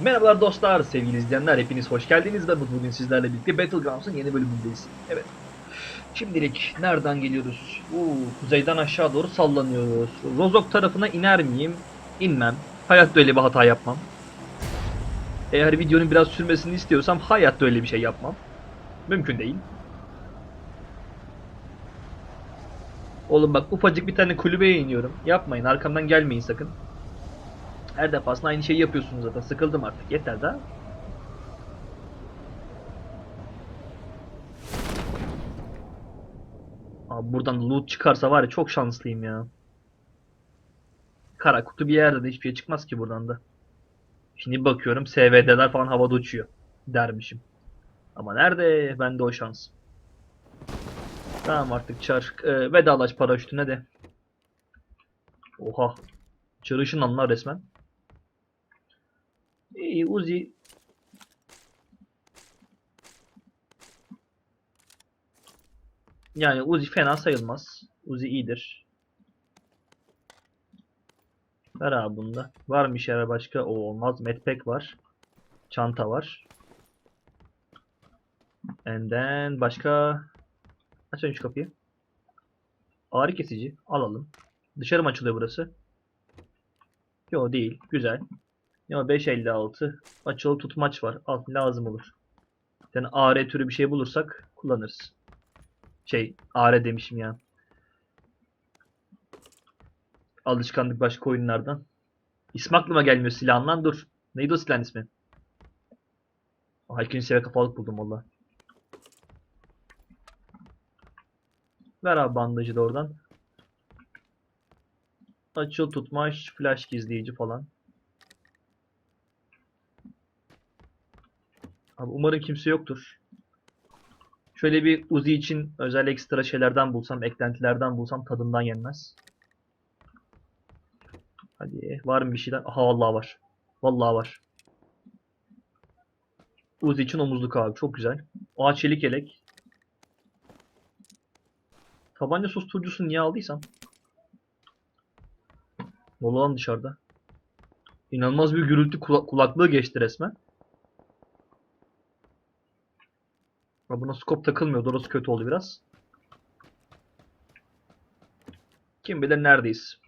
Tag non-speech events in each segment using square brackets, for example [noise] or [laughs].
Merhabalar dostlar, sevgili izleyenler, hepiniz hoş geldiniz. Ben bugün sizlerle birlikte Battlegrounds'ın yeni bölümündeyiz. Evet. Şimdilik nereden geliyoruz? Oo, kuzeyden aşağı doğru sallanıyoruz. Rozok tarafına iner miyim? İnmem. Hayatta öyle bir hata yapmam. Eğer videonun biraz sürmesini istiyorsam hayatta öyle bir şey yapmam. Mümkün değil. Oğlum bak ufacık bir tane kulübeye iniyorum. Yapmayın arkamdan gelmeyin sakın. Her defasında aynı şeyi yapıyorsunuz zaten. Sıkıldım artık. Yeter daha. Abi buradan loot çıkarsa var ya çok şanslıyım ya. Kara kutu bir yerde de hiçbir şey çıkmaz ki buradan da. Şimdi bakıyorum SVD'ler falan havada uçuyor dermişim. Ama nerede bende o şans. Tamam artık çar. Ee, vedalaş paraşütüne de. Oha. Çarışın anlar resmen. İyi Uzi. Yani Uzi fena sayılmaz. Uzi iyidir. Ver abi bunda. Var mı işe başka? O olmaz. Medpack var. Çanta var. And then başka Açın şu kapıyı. Ağrı kesici. Alalım. Dışarı mı açılıyor burası? Yo değil. Güzel. Yo 556. Açılı tutmaç var. Al lazım olur. Yani AR türü bir şey bulursak kullanırız. Şey AR demişim ya. Alışkanlık başka oyunlardan. İsmi aklıma gelmiyor silahından. Dur. Neydi o silahın ismi? Aha ikinci seviye kafalık buldum valla. Ver abi bandajı da oradan. Açıl tutmaç, flash gizleyici falan. Abi umarım kimse yoktur. Şöyle bir Uzi için özel ekstra şeylerden bulsam, eklentilerden bulsam tadından yenmez. Hadi var mı bir şeyler? Aha vallahi var. Vallahi var. Uzi için omuzluk abi çok güzel. Aa çelik yelek. Tabanca susturucusunu niye aldıysam. Dolu lan dışarıda. İnanılmaz bir gürültü kula- kulaklığı geçti resmen. Ya buna scope takılmıyordu. Orası kötü oldu biraz. Kim bilir neredeyiz.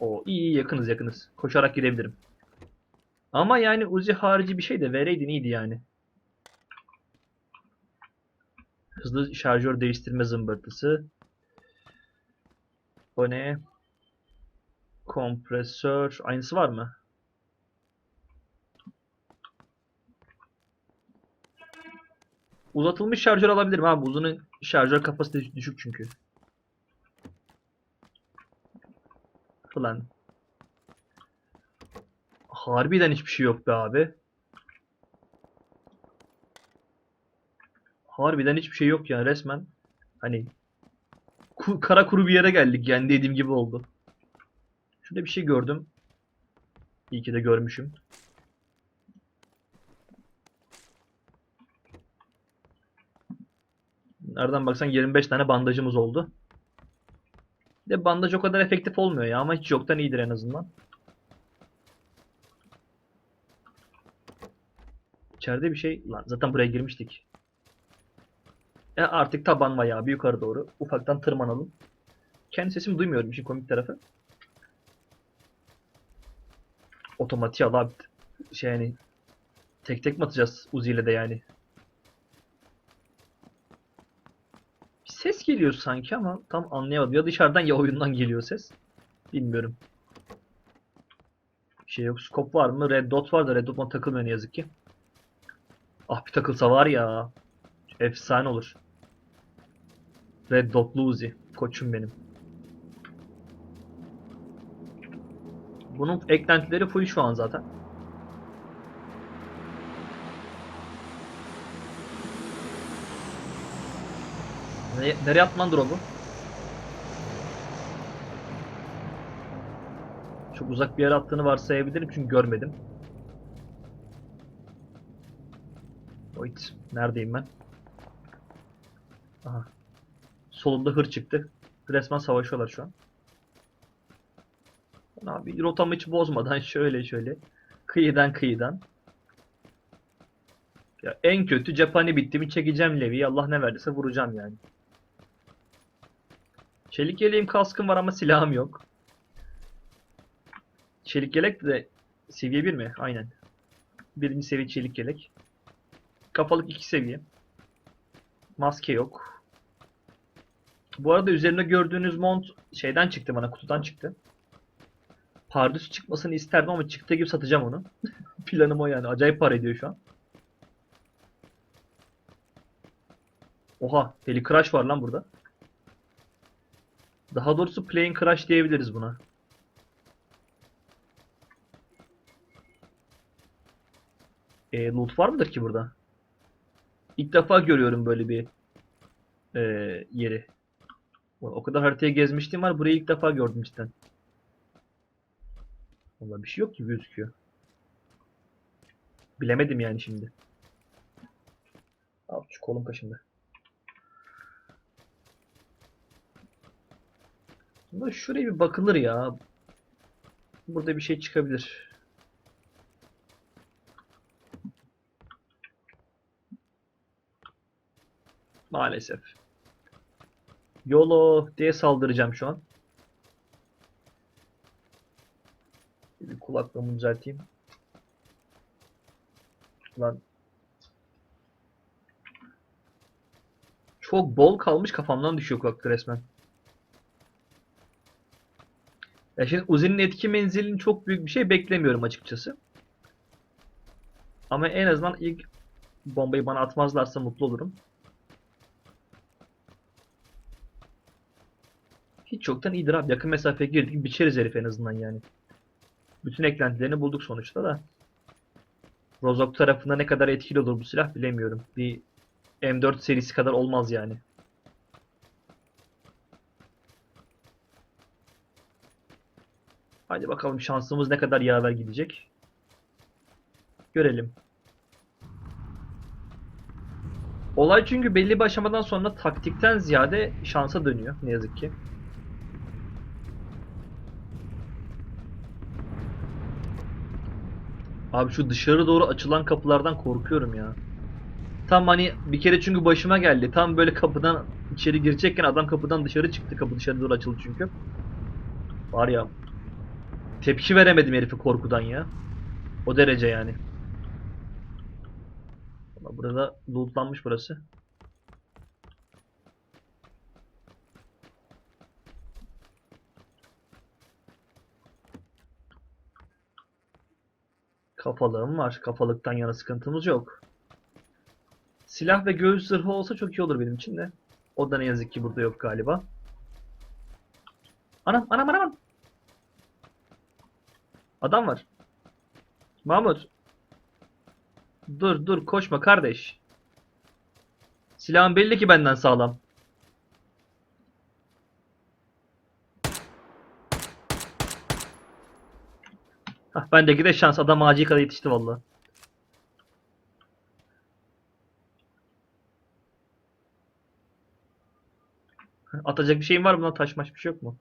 O iyi iyi yakınız yakınız. Koşarak gidebilirim. Ama yani Uzi harici bir şey de vereydin iyiydi yani. Hızlı şarjör değiştirme zımbırtısı. O ne? Kompresör. Aynısı var mı? Uzatılmış şarjör alabilirim abi. Uzunun şarjör kapasitesi düşük çünkü. Falan. Harbiden hiçbir şey yok be abi. Harbiden hiçbir şey yok ya resmen. Hani kara kuru bir yere geldik yani dediğim gibi oldu. Şurada bir şey gördüm. İyi ki de görmüşüm. Nereden baksan 25 tane bandajımız oldu. De bandaj o kadar efektif olmuyor ya ama hiç yoktan iyidir en azından. İçeride bir şey... Lan zaten buraya girmiştik. E artık taban bayağı bir yukarı doğru. Ufaktan tırmanalım. Kendi sesimi duymuyorum işin komik tarafı. Otomatiğe al abi. Şey yani tek tek mi atacağız Uzi ile de yani. Ses geliyor sanki ama tam anlayamadım. Ya dışarıdan ya oyundan geliyor ses. Bilmiyorum. Şey yok. Scope var mı? Red dot var da red dot'uma takılmıyor ne yazık ki. Ah bir takılsa var ya. Efsane olur. Red Dot'lu Uzi. Koçum benim. Bunun eklentileri full şu an zaten. Nereye, atman drop'u? Çok uzak bir yere attığını varsayabilirim çünkü görmedim. Wait, neredeyim ben? Aha. Solumda hır çıktı. Resmen savaşıyorlar şu an. Abi rotamı hiç bozmadan [laughs] şöyle şöyle kıyıdan kıyıdan. Ya en kötü cephane bitti mi çekeceğim Levi'yi. Allah ne verdiyse vuracağım yani. Çelik yeleğim kaskım var ama silahım yok. Çelik yelek de seviye 1 mi? Aynen. Birinci seviye çelik yelek. Kafalık 2 seviye. Maske yok. Bu arada üzerinde gördüğünüz mont şeyden çıktı bana kutudan çıktı. Pardus çıkmasını isterdim ama çıktığı gibi satacağım onu. [laughs] Planım o yani. Acayip para ediyor şu an. Oha, Heli Crash var lan burada. Daha doğrusu Plane Crash diyebiliriz buna. E, loot var mıdır ki burada? İlk defa görüyorum böyle bir e, yeri. O kadar haritayı gezmiştim var. Burayı ilk defa gördüm cidden. Vallahi bir şey yok gibi gözüküyor. Bilemedim yani şimdi. Al şu kolum kaşındı. Ama şuraya bir bakılır ya. Burada bir şey çıkabilir. Maalesef. YOLO diye saldıracağım şu an. Bir kulaklığımı düzelteyim. Lan. Çok bol kalmış kafamdan düşüyor kulaklık resmen. Ya şimdi Uzi'nin etki menzilini çok büyük bir şey beklemiyorum açıkçası. Ama en azından ilk bombayı bana atmazlarsa mutlu olurum. Hiç yoktan iyidir abi. Yakın mesafeye girdik biçeriz herif en azından yani. Bütün eklentilerini bulduk sonuçta da. Rozok tarafında ne kadar etkili olur bu silah bilemiyorum. Bir M4 serisi kadar olmaz yani. Hadi bakalım şansımız ne kadar yaver gidecek. Görelim. Olay çünkü belli bir aşamadan sonra taktikten ziyade şansa dönüyor ne yazık ki. Abi şu dışarı doğru açılan kapılardan korkuyorum ya. Tam hani bir kere çünkü başıma geldi. Tam böyle kapıdan içeri girecekken adam kapıdan dışarı çıktı. Kapı dışarı doğru açıldı çünkü. Var ya. Tepki veremedim herife korkudan ya. O derece yani. Burada lootlanmış burası. Kafalığım var. Kafalıktan yana sıkıntımız yok. Silah ve göğüs zırhı olsa çok iyi olur benim için de. O da ne yazık ki burada yok galiba. Anam anam anam. Adam var. Mahmut. Dur dur koşma kardeş. Silahın belli ki benden sağlam. Hah bendeki de şans adam ağacı kadar yetişti valla. Atacak bir şeyim var mı lan taş bir şey yok mu?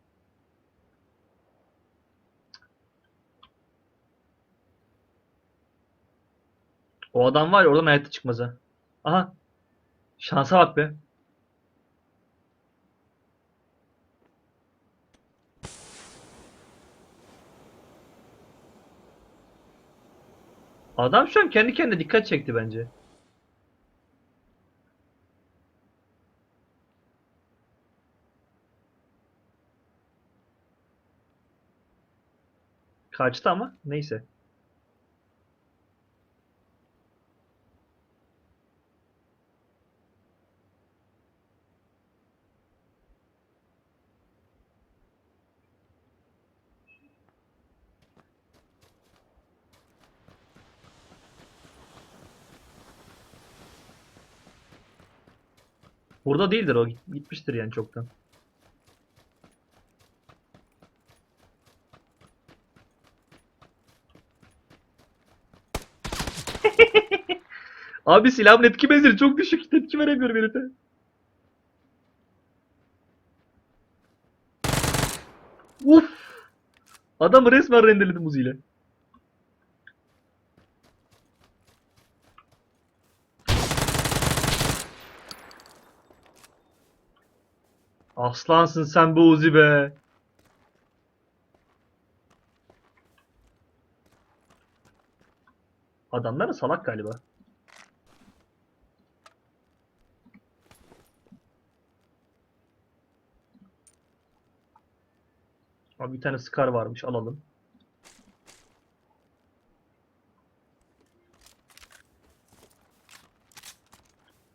O adam var ya oradan hayatta çıkmaz ha. Aha. Şansa bak be. Adam şu an kendi kendine dikkat çekti bence. Kaçtı ama neyse. Burada değildir o. Git- Gitmiştir yani çoktan. [laughs] Abi silahımın etki menzili çok düşük. Tepki veremiyorum herife. Uf. Adamı resmen rendeledim Uzi Aslansın sen bu Uzi be. Adamlar da salak galiba. Abi bir tane Scar varmış alalım.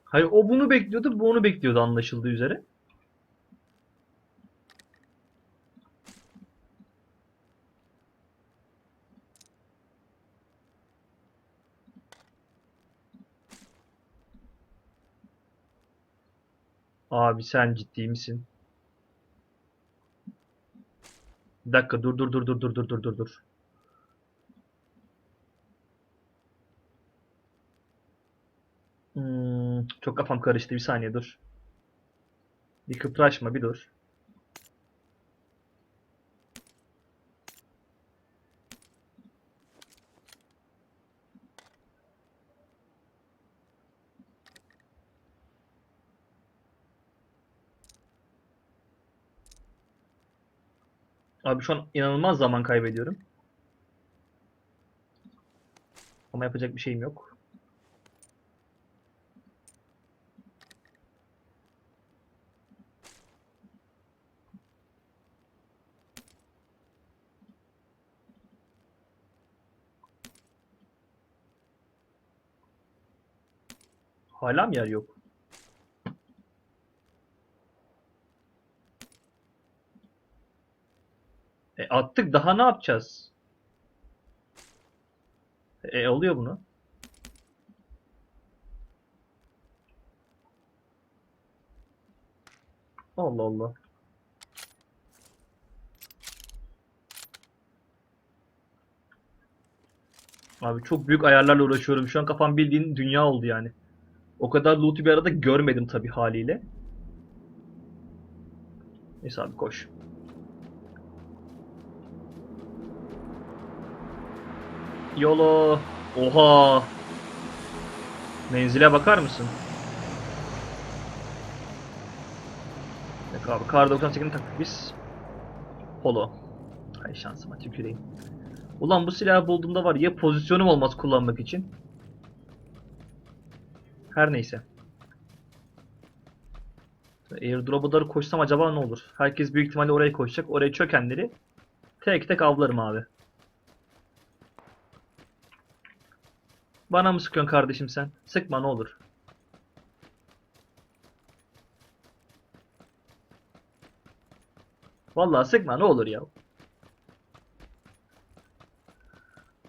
Hayır o bunu bekliyordu, bu onu bekliyordu anlaşıldığı üzere. Abi sen ciddi misin? Bir dakika dur dur dur dur dur dur dur dur dur. Hmm, çok kafam karıştı bir saniye dur. Bir kıpraşma bir dur. Abi şu an inanılmaz zaman kaybediyorum. Ama yapacak bir şeyim yok. Hala mı yer yok? E attık daha ne yapacağız? E oluyor bunu. Allah Allah. Abi çok büyük ayarlarla uğraşıyorum. Şu an kafam bildiğin dünya oldu yani. O kadar loot'u bir arada görmedim tabii haliyle. Neyse abi koş. Yolo. Oha. Menzile bakar mısın? Yok abi kar 98'ini taktık biz. Polo. Hay şansıma tüküreyim. Ulan bu silahı bulduğumda var ya pozisyonum olmaz kullanmak için. Her neyse. Airdrop'a doğru koşsam acaba ne olur? Herkes büyük ihtimalle oraya koşacak. Oraya çökenleri tek tek avlarım abi. Bana mı sıkıyorsun kardeşim sen? Sıkma ne olur. Vallahi sıkma ne olur ya.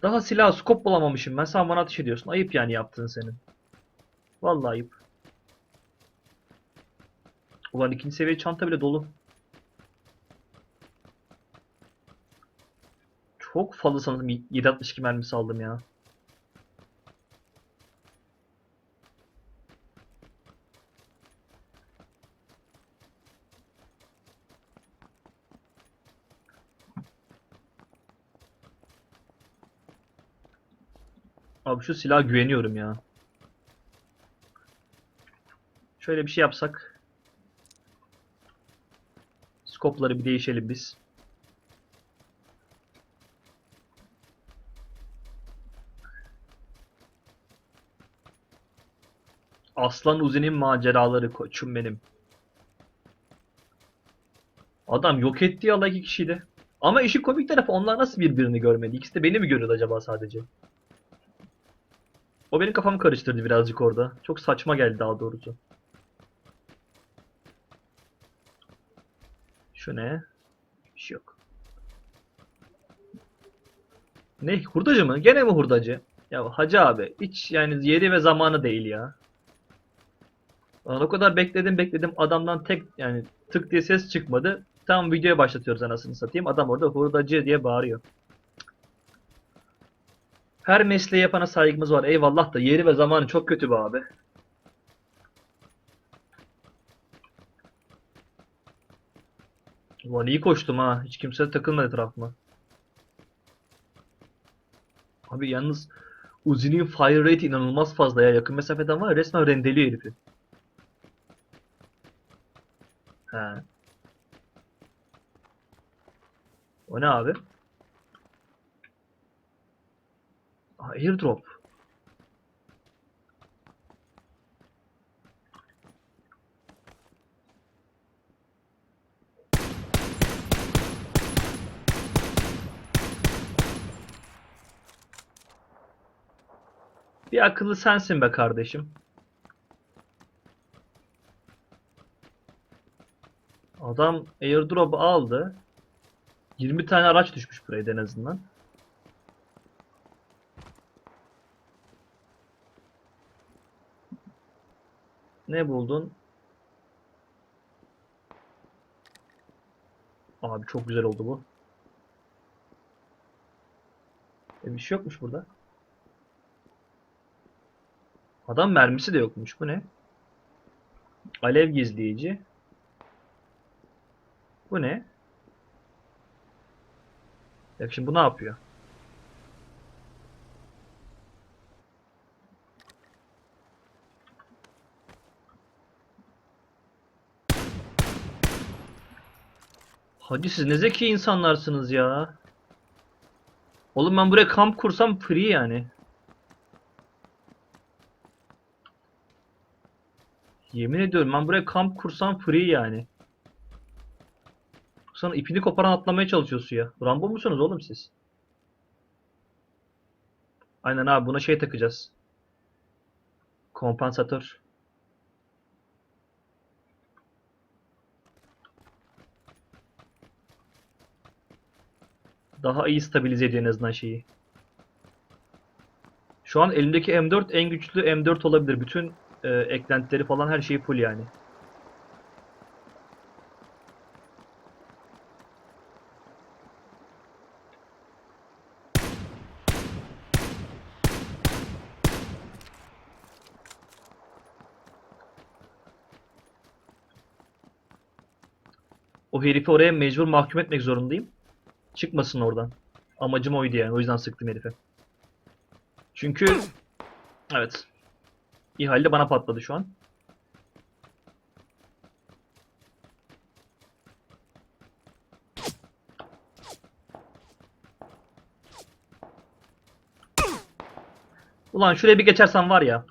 Daha silah skop bulamamışım ben. Sen bana ateş ediyorsun. Ayıp yani yaptığın senin. Vallahi ayıp. Ulan ikinci seviye çanta bile dolu. Çok fazla sanırım 7.62 mermisi aldım ya. Abi şu silaha güveniyorum ya. Şöyle bir şey yapsak. Skopları bir değişelim biz. Aslan Uzi'nin maceraları koçum benim. Adam yok etti ya iki kişiydi. Ama işin komik tarafı onlar nasıl birbirini görmedi? İkisi de beni mi görüyordu acaba sadece? O benim kafamı karıştırdı birazcık orada. Çok saçma geldi daha doğrusu. Şu ne? Bir şey yok. Ne? Hurdacı mı? Gene mi hurdacı? Ya hacı abi hiç yani yeri ve zamanı değil ya. Lan o kadar bekledim bekledim adamdan tek yani tık diye ses çıkmadı. Tam videoya başlatıyoruz anasını satayım. Adam orada hurdacı diye bağırıyor. Her mesleği yapana saygımız var. Eyvallah da yeri ve zamanı çok kötü be abi. Ulan iyi koştum ha. Hiç kimse takılmadı etrafıma. Abi yalnız Uzi'nin fire rate inanılmaz fazla ya. Yakın mesafeden var ya resmen rendeliyor herifi. He. O ne abi? Aa, airdrop. Bir akıllı sensin be kardeşim. Adam airdrop'u aldı. 20 tane araç düşmüş buraya en azından. Ne buldun? Abi çok güzel oldu bu. E bir şey yokmuş burada. Adam mermisi de yokmuş. Bu ne? Alev gizleyici. Bu ne? Ya şimdi bu ne yapıyor? Hadi siz ne zeki insanlarsınız ya. Oğlum ben buraya kamp kursam free yani. Yemin ediyorum ben buraya kamp kursam free yani. Sana ipini koparan atlamaya çalışıyor suya. Rambo musunuz oğlum siz? Aynen abi buna şey takacağız. Kompansatör. Daha iyi stabilize ediyor en azından şeyi. Şu an elimdeki M4 en güçlü M4 olabilir. Bütün e, eklentileri falan her şeyi full yani. O herifi oraya mecbur mahkum etmek zorundayım. Çıkmasın oradan. Amacım oydu yani. O yüzden sıktım herife. Çünkü evet. İhale bana patladı şu an. Ulan şuraya bir geçersen var ya.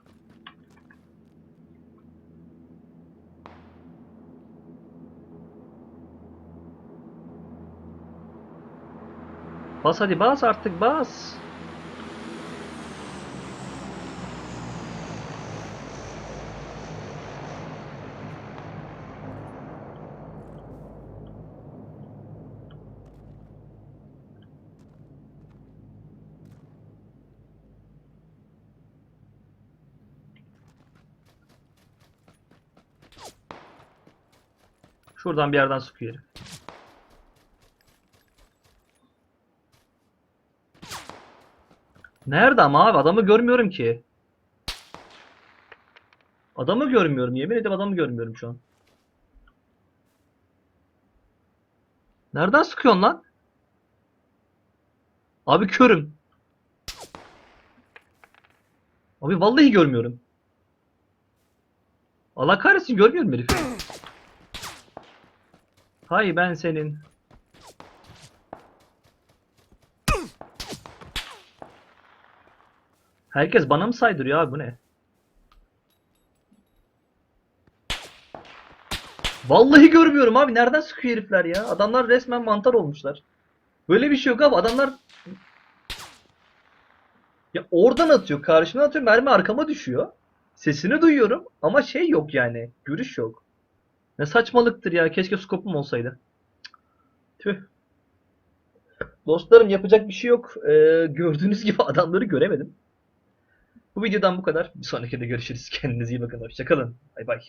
Bas hadi bas artık bas. Şuradan bir yerden sıkıyor herif. Nerede ama abi? Adamı görmüyorum ki. Adamı görmüyorum. Yemin ederim adamı görmüyorum şu an. Nereden sıkıyorsun lan? Abi körüm. Abi vallahi görmüyorum. Allah kahretsin görmüyorum herifi. Hay ben senin. Herkes bana mı saydırıyor abi bu ne? Vallahi görmüyorum abi. Nereden sıkıyor herifler ya? Adamlar resmen mantar olmuşlar. Böyle bir şey yok abi. Adamlar ya oradan atıyor, karşımdan atıyor, mermi arkama düşüyor. Sesini duyuyorum ama şey yok yani. Görüş yok. Ne saçmalıktır ya. Keşke skopum olsaydı. Tüh. Dostlarım yapacak bir şey yok. Ee, gördüğünüz gibi [laughs] adamları göremedim. Bu videodan bu kadar. Bir sonraki de görüşürüz. [laughs] Kendinize iyi bakın. Hoşçakalın. Bay bay.